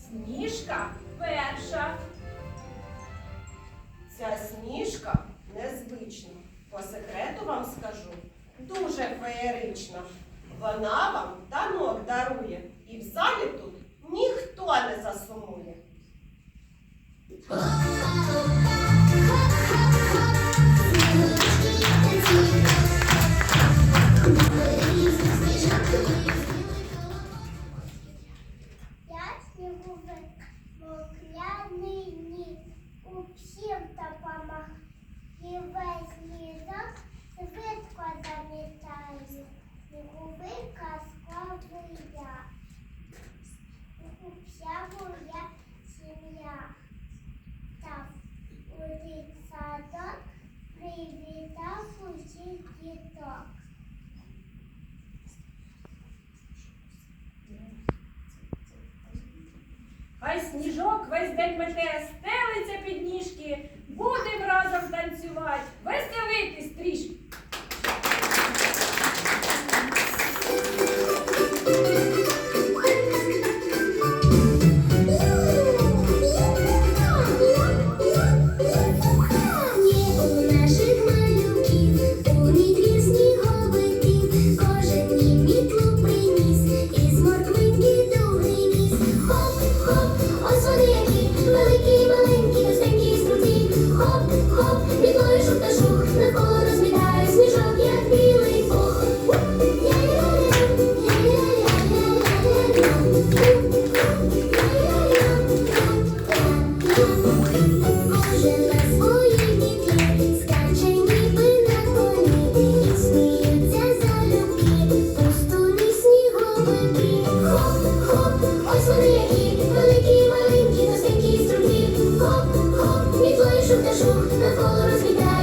Сніжка перша. Ця сніжка незвична. По секрету вам скажу, дуже феєрична. Вона вам танок дарує, Я сніговик, мокляний ніс, усім допомаг. І весь лісок швидко замітаю. Сніговика складу я. Вся моя сім'я. Так, у садок привітав усіх діток. Сніжок весь день мете, стелиться під ніжки, будем разом танцювати, веселитись трішки. Великі, маленькі, товстенькі, стрункі. Хоп, хоп, мітлою шух, навколо розмітає